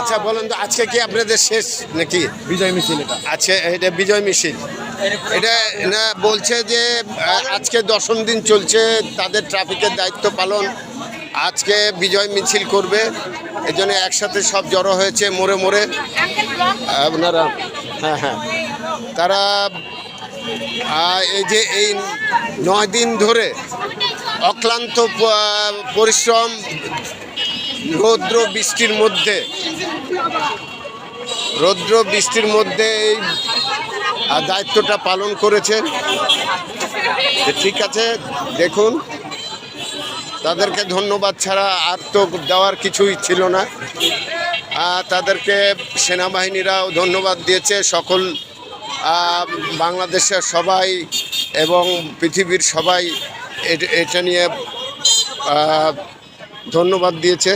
আচ্ছা বলেন তো আজকে কি আপনাদের শেষ নাকি? বিজয় মিছিল এটা। আজকে এটা বিজয় মিছিল। এটা না বলছে যে আজকে দশম দিন চলছে, তাদের ট্রাফিকের দায়িত্ব পালন। আজকে বিজয় মিছিল করবে এই জন্য একসাথে সব জড়ো হয়েছে মোড়ে মোড়ে। আপনারা হ্যাঁ হ্যাঁ। তারা এই যে এই নয় দিন ধরে অক্লান্ত পরিশ্রম, রৌদ্র বৃষ্টির মধ্যে, রৌদ্র বৃষ্টির মধ্যে এই দায়িত্বটা পালন করেছে। ঠিক আছে, দেখুন, তাদেরকে ধন্যবাদ ছাড়া আর তো দেওয়ার কিছুই ছিল না। তাদেরকে সেনাবাহিনীরাও ধন্যবাদ দিয়েছে, সকল বাংলাদেশের সবাই এবং পৃথিবীর সবাই এটা নিয়ে ধন্যবাদ দিয়েছে।